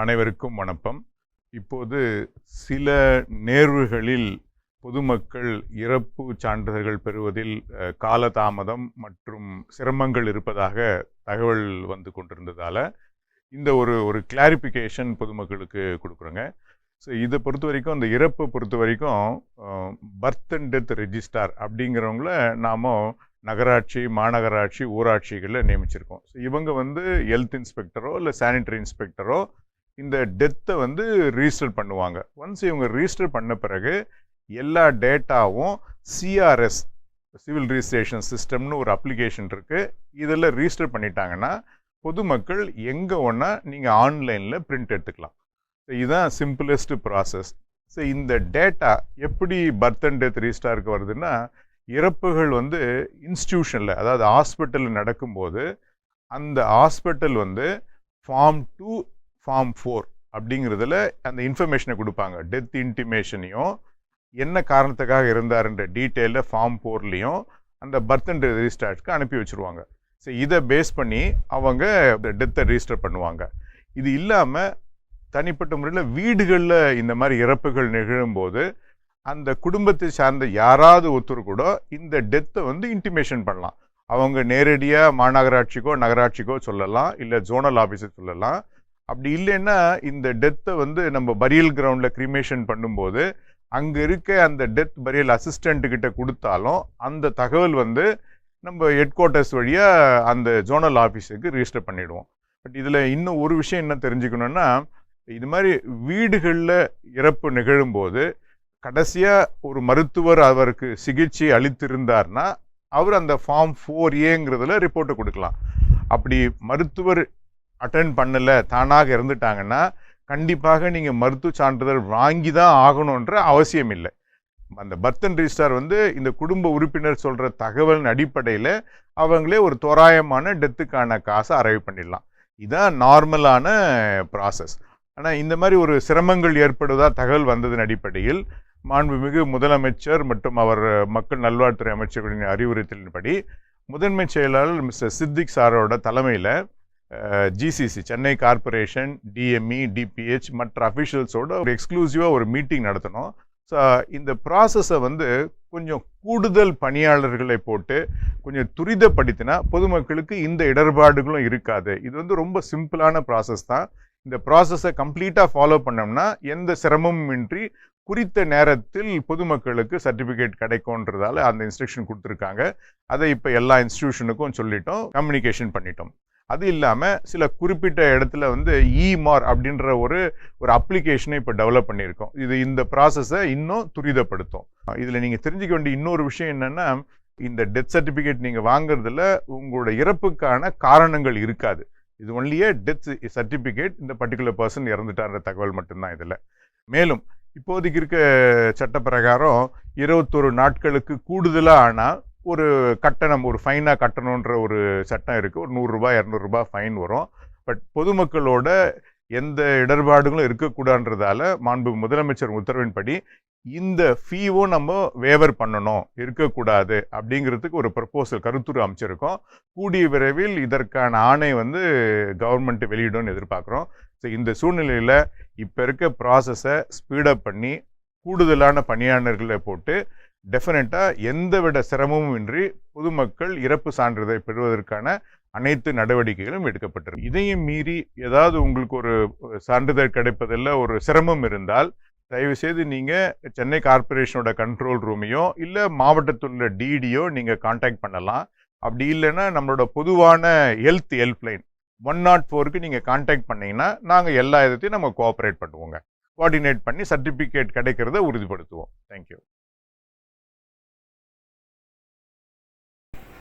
அனைவருக்கும் வணக்கம். இப்போது சில நேர்வுகளில் பொதுமக்கள் இறப்பு சான்றிதழ்கள் பெறுவதில் காலதாமதம் மற்றும் சிரமங்கள் இருப்பதாக தகவல் வந்து கொண்டிருந்ததால் இந்த ஒரு ஒரு கிளாரிஃபிகேஷன் பொதுமக்களுக்கு கொடுக்குறோங்க. ஸோ இதை பொறுத்த வரைக்கும் அந்த இறப்பை பொறுத்த வரைக்கும் பர்த் அண்ட் டெத் ரெஜிஸ்டார் அப்படிங்கிறவங்கள நாம் நகராட்சி மாநகராட்சி ஊராட்சிகளில் நியமிச்சிருக்கோம். ஸோ இவங்க வந்து ஹெல்த் இன்ஸ்பெக்டரோ இல்லை சானிட்டரி இன்ஸ்பெக்டரோ இந்த டெத்தை வந்து ரிஜிஸ்டர் பண்ணுவாங்க. ஒன்ஸ் இவங்க ரிஜிஸ்டர் பண்ண பிறகு எல்லா டேட்டாவும் சிஆர்எஸ் சிவில் ரிஜிஸ்ட்ரேஷன் சிஸ்டம்னு ஒரு அப்ளிகேஷன் இருக்குது இதில் ரிஜிஸ்டர் பண்ணிட்டாங்கன்னா பொதுமக்கள் எங்கே ஒன்றா நீங்கள் ஆன்லைனில் பிரிண்ட் எடுத்துக்கலாம். ஸோ இதுதான் சிம்பிளஸ்ட் ப்ராசஸ் ஸோ இந்த டேட்டா எப்படி பர்த் அண்ட் டெத் ரிஜிஸ்டாருக்கு வருதுன்னா இறப்புகள் வந்து இன்ஸ்டியூஷனில் அதாவது ஹாஸ்பிட்டலில் நடக்கும்போது அந்த ஹாஸ்பிட்டல் வந்து ஃபார்ம் டூ ஃபார்ம் ஃபோர் அப்படிங்கிறதுல அந்த இன்ஃபர்மேஷனை கொடுப்பாங்க. டெத் இன்டிமேஷனையும் என்ன காரணத்துக்காக இருந்தாருன்ற டீட்டெயிலில் ஃபார்ம் ஃபோர்லேயும் அந்த பர்த் அண்ட் ரெஜிஸ்டர்ஸ்க்கு அனுப்பி வச்சுருவாங்க. ஸோ இதை பேஸ் பண்ணி அவங்க டெத்தை ரிஜிஸ்டர் பண்ணுவாங்க. இது இல்லாமல் தனிப்பட்ட முறையில் வீடுகளில் இந்த மாதிரி இறப்புகள் நிகழும்போது அந்த குடும்பத்தை சார்ந்த யாராவது ஒருத்தர் கூட இந்த டெத்தை வந்து இன்டிமேஷன் பண்ணலாம். அவங்க நேரடியாக மாநகராட்சிக்கோ நகராட்சிக்கோ சொல்லலாம். இல்லை ஜோனல் ஆஃபீஸர் சொல்லலாம். அப்படி இல்லைன்னா இந்த டெத்தை வந்து நம்ம பரியல் கிரவுண்டில் கிரிமேஷன் பண்ணும்போது அங்கே இருக்க அந்த டெத் பரியல் அசிஸ்டண்ட்டுக்கிட்ட கொடுத்தாலும் அந்த தகவல் வந்து நம்ம ஹெட் குவார்ட்டர்ஸ் வழியாக அந்த ஜோனல் ஆஃபீஸுக்கு ரிஜிஸ்டர் பண்ணிவிடுவோம் பட் இதில் இன்னும் ஒரு விஷயம் என்ன தெரிஞ்சுக்கணுன்னா இது மாதிரி வீடுகளில் இறப்பு நிகழும்போது கடைசியாக ஒரு மருத்துவர் அவருக்கு சிகிச்சை அளித்திருந்தார்னா அவர் அந்த ஃபார்ம் ஃபோர் ஏங்கிறதுல ரிப்போர்ட்டை கொடுக்கலாம். அப்படி மருத்துவர் அட்டன் பண்ணலை தானாக இருந்துட்டாங்கன்னா கண்டிப்பாக நீங்கள் மருத்துவ சான்றிதழ் வாங்கி தான் ஆகணுன்ற அவசியம் இல்லை. அந்த பர்த் அண்ட் ரிஜிஸ்டார் வந்து இந்த குடும்ப உறுப்பினர் சொல்கிற தகவலின் அடிப்படையில் அவங்களே ஒரு தோராயமான டெத்துக்கான காசை அரைவ் பண்ணிடலாம். இதுதான் நார்மலான ப்ராசஸ் ஆனால் இந்த மாதிரி ஒரு சிரமங்கள் ஏற்படுவதா தகவல் வந்ததன் அடிப்படையில் மாண்புமிகு முதலமைச்சர் மற்றும் அவர் மக்கள் நல்வாழ்வுத்துறை அமைச்சர்களின் அறிவுறுத்தலின்படி முதன்மை செயலாளர் மிஸ்டர் சித்திக் சாரோட தலைமையில் GCC Chennai corporation DME DPH மற்ற அஃபிஷியல்ஸோட ஒரு எக்ஸ்க்ளூசிவாக ஒரு மீட்டிங் நடத்தணும். ஸோ இந்த ப்ராசஸை வந்து கொஞ்சம் கூடுதல் பணியாளர்களை போட்டு கொஞ்சம் துரிதப்படுத்தினா பொதுமக்களுக்கு இந்த இடர்பாடுகளும் இருக்காது. இது வந்து ரொம்ப சிம்பிளான ப்ராசஸ் தான். இந்த ப்ராசஸை கம்ப்ளீட்டாக ஃபாலோ பண்ணோம்னா எந்த சிரமமும் இன்றி குறித்த நேரத்தில் பொதுமக்களுக்கு சர்டிஃபிகேட் கிடைக்கும்ன்றதால அந்த இன்ஸ்ட்ரக்ஷன் கொடுத்துருக்காங்க. அதை இப்போ எல்லா இன்ஸ்டிடியூஷனுக்கும் சொல்லிட்டோம் கம்யூனிகேஷன் பண்ணிட்டோம். அது இல்லாமல் சில குறிப்பிட்ட இடத்துல வந்து இமார் அப்படின்ற ஒரு ஒரு அப்ளிகேஷனை இப்போ டெவலப் பண்ணியிருக்கோம். இது இந்த ப்ராசஸை இன்னும் துரிதப்படுத்தும். இதில் நீங்கள் தெரிஞ்சுக்க வேண்டிய இன்னொரு விஷயம் என்னென்னா இந்த டெத் சர்டிஃபிகேட் நீங்கள் வாங்குறதுல உங்களோட இறப்புக்கான காரணங்கள் இருக்காது. இது ஒன்லியே டெத் சர்டிஃபிகேட் இந்த பர்டிகுலர் பர்சன் இறந்துட்டார்ன்ற தகவல் மட்டும்தான் இதில். மேலும் இப்போதைக்கு இருக்க சட்ட பிரகாரம் இருபத்தொரு நாட்களுக்கு கூடுதலாக ஆனால் ஒரு கட்டணம் ஒரு ஃபைனாக கட்டணுன்ற ஒரு சட்டம் இருக்குது ஒரு நூறுரூபா இரநூறுபா ஃபைன் வரும். பட் பொதுமக்களோட எந்த இடர்பாடுகளும் இருக்கக்கூடாதுன்றதால மாண்பு முதலமைச்சர் உத்தரவின்படி இந்த ஃபீவும் நம்ம வேவர் பண்ணணும். இருக்கக்கூடாது அப்படிங்கிறதுக்கு ஒரு ப்ரப்போசல் கருத்துரு அமைச்சிருக்கோம். கூடிய விரைவில் இதற்கான ஆணை வந்து கவர்மெண்ட் வெளியிடும்னு எதிர்பார்க்குறோம். ஸோ இந்த சூழ்நிலையில் இப்போ இருக்க ப்ராசஸை ஸ்பீடப் பண்ணி கூடுதலான பணியாளர்களை போட்டு டெஃபினட்டாக எந்தவித சிரமமும் இன்றி பொதுமக்கள் இறப்பு சான்றிதழை பெறுவதற்கான அனைத்து நடவடிக்கைகளும் எடுக்கப்பட்டிருக்கு. இதையும் மீறி ஏதாவது உங்களுக்கு ஒரு சான்றிதழ் கிடைப்பதில் ஒரு சிரமம் இருந்தால் தயவுசெய்து நீங்கள் சென்னை கார்ப்பரேஷனோட கண்ட்ரோல் ரூமையோ இல்லை மாவட்டத்தில் உள்ள டிடியோ நீங்கள் காண்டாக்ட் பண்ணலாம். அப்படி இல்லைன்னா நம்மளோட பொதுவான ஹெல்த் ஹெல்ப்லைன் ஒன் நாட் ஃபோருக்கு நீங்கள் காண்டாக்ட் பண்ணிங்கன்னா நாங்கள் எல்லா இதத்தையும் நம்ம கோஆப்ரேட் பண்ணுவோங்க. கோஆர்டினேட் பண்ணி சர்டிஃபிகேட் கிடைக்கிறத உறுதிப்படுத்துவோம். தேங்க்யூ